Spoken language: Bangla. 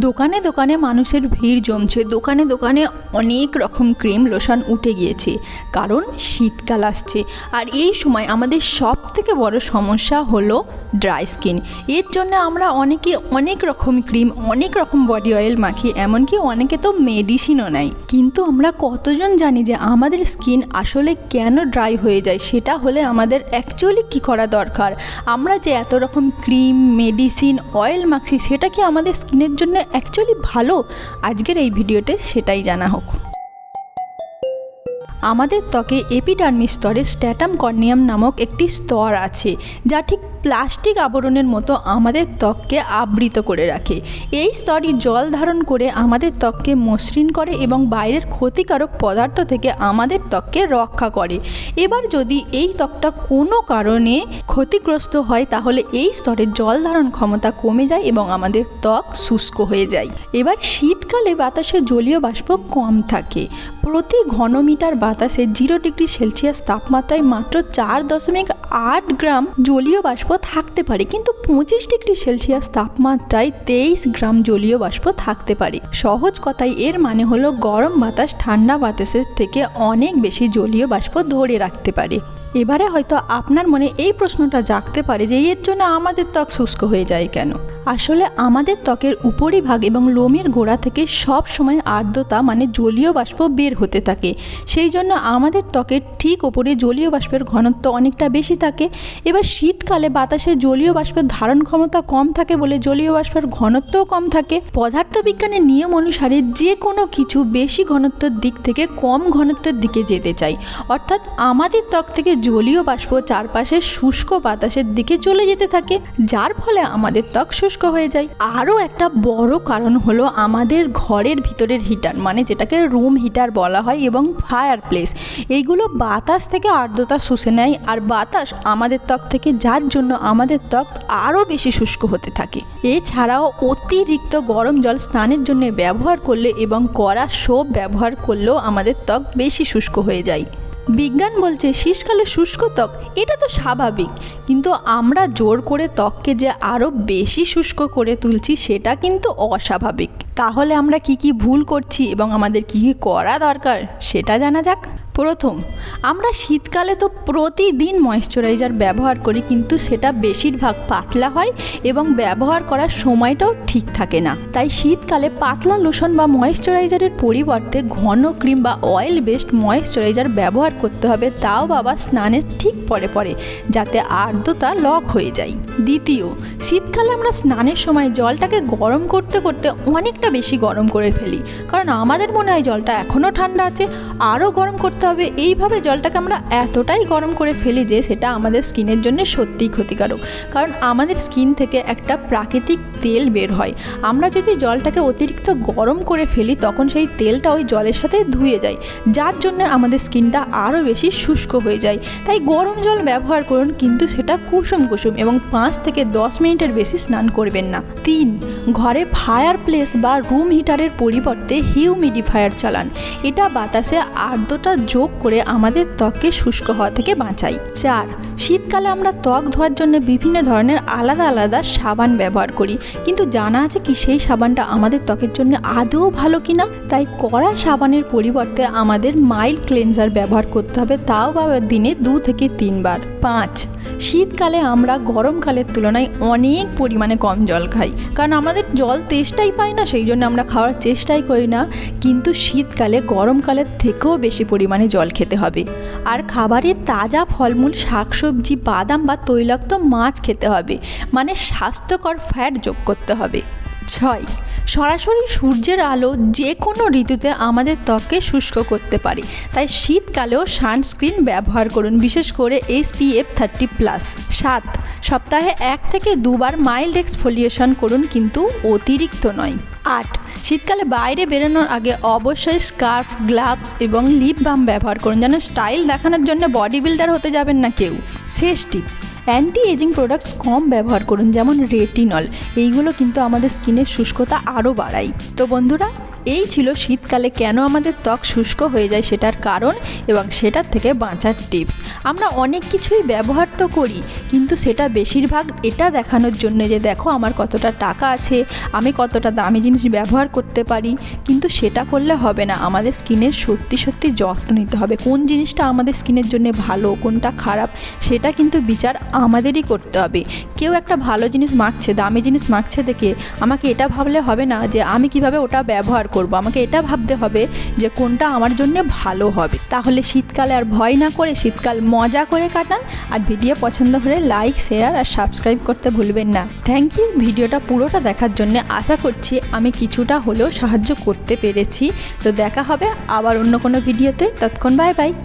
দোকানে দোকানে মানুষের ভিড় জমছে। দোকানে দোকানে অনেক রকম ক্রিম লোশন উঠে গিয়েছে। কারণ শীতকাল আসছে। আর এই সময় আমাদের সব থেকে বড় সমস্যা হলো ড্রাই স্কিন। এর জন্য আমরা অনেকে অনেক রকম ক্রিম, অনেক রকম বডি অয়েল মাখি, এমনকি অনেকে তো মেডিসিনও নেয়। কিন্তু আমরা কতজন জানি যে আমাদের স্কিন আসলে কেন ড্রাই হয়ে যায়, সেটা হলে আমাদের অ্যাকচুয়ালি কী করা দরকার? আমরা যে এত রকম ক্রিম, মেডিসিন, অয়েল মাখছি, সেটা কি আমাদের স্কিনের জন্য অ্যাকচুয়ালি ভালো। আজকের এই ভিডিওতে সেটাই জানা হোক। আমাদের ত্বকে এপিডার্মিস স্তরে স্ট্যাটাম কর্নিয়াম নামক একটি স্তর আছে, যা ঠিক প্লাস্টিক আবরণের মতো আমাদের ত্বককে আবৃত করে রাখে। এই স্তরই জল ধারণ করে আমাদের ত্বককে মসৃণ করে এবং বাইরের ক্ষতিকারক পদার্থ থেকে আমাদের ত্বককে রক্ষা করে। এবার যদি এই ত্বকটা কোনো কারণে ক্ষতিগ্রস্ত হয়, তাহলে এই স্তরের জল ধারণ ক্ষমতা কমে যায় এবং আমাদের ত্বক শুষ্ক হয়ে যায়। এবার শীতকালে বাতাসে জলীয় বাষ্প কম থাকে। প্রতি ঘনমিটার বাতাসে জিরো ডিগ্রি সেলসিয়াস তাপমাত্রায় মাত্র চার দশমিক আট গ্রাম জলীয় বাষ্প থাকতে পারে। কিন্তু পঁচিশ ডিগ্রি সেলসিয়াস তাপমাত্রায় তেইশ গ্রাম জলীয় বাষ্প থাকতে পারে। সহজ কথায় এর মানে হলো গরম বাতাস ঠান্ডা বাতাসের থেকে অনেক বেশি জলীয় বাষ্প ধরে রাখতে পারে। এবারে হয়তো আপনার মনে এই প্রশ্নটা জাগতে পারে যে এর জন্য আমাদের ত্বক শুষ্ক হয়ে যায় কেন? আসলে আমাদের ত্বকের উপরিভাগ এবং লোমের গোড়া থেকে সব সময় আর্দ্রতা মানে জলীয় বাষ্প বের হতে থাকে। সেই জন্য আমাদের ত্বকের ঠিক ওপরে জলীয় বাষ্পের ঘনত্ব অনেকটা বেশি থাকে। এবার শীতকালে বাতাসে জলীয় বাষ্পের ধারণ ক্ষমতা কম থাকে বলে জলীয় বাষ্পের ঘনত্বও কম থাকে। পদার্থবিজ্ঞানের নিয়ম অনুসারে যে কোনো কিছু বেশি ঘনত্বের দিক থেকে কম ঘনত্বের দিকে যেতে চাই। অর্থাৎ আমাদের ত্বক থেকে জলীয় বাষ্প চারপাশে শুষ্ক বাতাসের দিকে চলে যেতে থাকে। যার ফলে আমাদের ত্বক শুষ্ক হয়ে যায় আরও একটা বড় কারণ হলো আমাদের ঘরের ভিতরের হিটার মানে যেটাকে রুম হিটার বলা হয় এবং ফায়ার প্লেস এইগুলো বাতাস থেকে আর্দ্রতা শুষে নেয় আর বাতাস আমাদের ত্বক থেকে, যার জন্য আমাদের ত্বক আরও বেশি শুষ্ক হতে থাকে। এছাড়াও অতিরিক্ত গরম জল স্নানের জন্য ব্যবহার করলে এবং কড়া সোপ ব্যবহার করলেও আমাদের ত্বক বেশি শুষ্ক হয়ে যায়। বিজ্ঞান বলছে শীতকালে শুষ্ক ত্বক, এটা তো স্বাভাবিক। কিন্তু আমরা জোর করে ত্বককে যে আরও বেশি শুষ্ক করে তুলছি, সেটা কিন্তু অস্বাভাবিক। তাহলে আমরা কি কি ভুল করছি এবং আমাদের কি কি করা দরকার, সেটা জানা যাক। প্রথম। আমরা শীতকালে তো প্রতিদিন ময়েশ্চারাইজার ব্যবহার করি, কিন্তু সেটা বেশিরভাগ পাতলা হয় এবং ব্যবহার করার সময়টাও ঠিক থাকে না। তাই শীতকালে পাতলা লোশন বা ময়েশ্চারাইজারের পরিবর্তে ঘন ক্রিম বা অয়েল বেসড ময়েশ্চারাইজার ব্যবহার করতে হবে, তাও বাবা স্নানের ঠিক পরে পরে, যাতে আর্দ্রতা লক হয়ে যায়। দ্বিতীয়, শীতকালে আমরা স্নানের সময় জলটাকে গরম করতে করতে অনেকটা বেশি গরম করে ফেলি, কারণ আমাদের মনে হয় জলটা এখনও ঠান্ডা আছে, আরও গরম করতে হবে এইভাবে জলটাকে আমরা এতটাই গরম করে ফেলি যে সেটা আমাদের স্কিনের জন্য সত্যিই ক্ষতিকারক। কারণ আমাদের স্কিন থেকে একটা প্রাকৃতিক তেল বের হয়। আমরা যদি জলটাকে অতিরিক্ত গরম করে ফেলি, তখন সেই তেলটা ওই জলের সাথে ধুয়ে যায়, যার জন্য আমাদের স্কিনটা আরও বেশি শুষ্ক হয়ে যায়। তাই গরম জল ব্যবহার করুন, কিন্তু সেটা কুসুম কুসুম এবং পাঁচ থেকে দশ মিনিটের বেশি স্নান করবেন না। তিন, ঘরে ফায়ার প্লেস বা রুম হিটারের পরিবর্তে হিউমিডিফায়ার চালান। এটা বাতাসে আর্দ্রতা যোগ করে আমাদের ত্বককে শুষ্ক হওয়া থেকে বাঁচাই। চার, শীতকালে আমরা ত্বক ধোয়ার জন্য বিভিন্ন ধরনের আলাদা আলাদা সাবান ব্যবহার করি। কিন্তু জানা আছে কি সেই সাবানটা আমাদের ত্বকের জন্য আদৌ ভালো কিনা? তাই কড়া সাবানের পরিবর্তে আমাদের মাইল্ড ক্লেনজার ব্যবহার করতে হবে, তাও বা দিনে দু থেকে তিনবার। পাঁচ, শীতকালে আমরা গরমকালের তুলনায় অনেক পরিমাণে কম জল খাই। কারণ আমাদের জল তেষ্টাই পাই না, সেই জন্য আমরা খাওয়ার চেষ্টাই করি না। কিন্তু শীতকালে গরমকালের থেকেও বেশি পরিমাণে জল খেতে হবে। আর খাবারে তাজা ফলমূল, শাকসবজি, বাদাম বা তৈলাক্ত মাছ খেতে হবে। মানে স্বাস্থ্যকর ফ্যাট যোগ করতে হবে। ছয় সরাসরি সূর্যের আলো যে কোনো ঋতুতে আমাদের ত্বককে শুষ্ক করতে পারে। তাই শীতকালেও সানস্ক্রিন ব্যবহার করুন, বিশেষ করে এসপিএফ থার্টি প্লাস। সাত, সপ্তাহে এক থেকে দুবার মাইল্ড এক্সফোলিয়েশন করুন, কিন্তু অতিরিক্ত নয়। আট, শীতকালে বাইরে বেরোনোর আগে অবশ্যই স্কার্ফ, গ্লাভস এবং লিপ বাম ব্যবহার করুন। যেন স্টাইল দেখানোর জন্য বডি বিল্ডার হতে যাবেন না কেউ। শেষ টিপ অ্যান্টি এজিং প্রোডাক্টস কম ব্যবহার করুন, যেমন রেটিনল এইগুলো কিন্তু আমাদের স্কিনের শুষ্কতা আরও বাড়ায়। তো বন্ধুরা এই ছিল শীতকালে কেন আমাদের ত্বক শুষ্ক হয়ে যায় সেটার কারণ এবং সেটার থেকে বাঁচার টিপস। আমরা অনেক কিছুই ব্যবহার তো করি, কিন্তু সেটা বেশিরভাগ এটা দেখানোর জন্য যে দেখো আমার কতটা টাকা আছে, আমি কতটা দামি জিনিস ব্যবহার করতে পারি, কিন্তু সেটা করলে হবে না। আমাদের স্কিনের সত্যি সত্যি যত্ন নিতে হবে। কোন জিনিসটা আমাদের স্কিনের জন্য ভালো, কোনটা খারাপ, সেটা কিন্তু বিচার আমাদেরই করতে হবে। কেউ একটা ভালো জিনিস মাখছে, দামি জিনিস মাখছে দেখে আমাকে এটা ভাবলে হবে না যে আমি কীভাবে ওটা ব্যবহার করব। আমাকে এটা ভাবতে হবে যে কোনটা আমার জন্য ভালো হবে। তাহলে শীতকালে আর ভয় না করে শীতকাল মজা করে কাটান আর ভিডিও পছন্দ হলে লাইক শেয়ার আর সাবস্ক্রাইব করতে ভুলবেন না। থ্যাংক ইউ ভিডিওটা পুরোটা দেখার জন্য আশা করছি আমি কিছুটা হলেও সাহায্য করতে পেরেছি। তো দেখা হবে আবার অন্য কোনো ভিডিওতে। তৎক্ষণ বাই বাই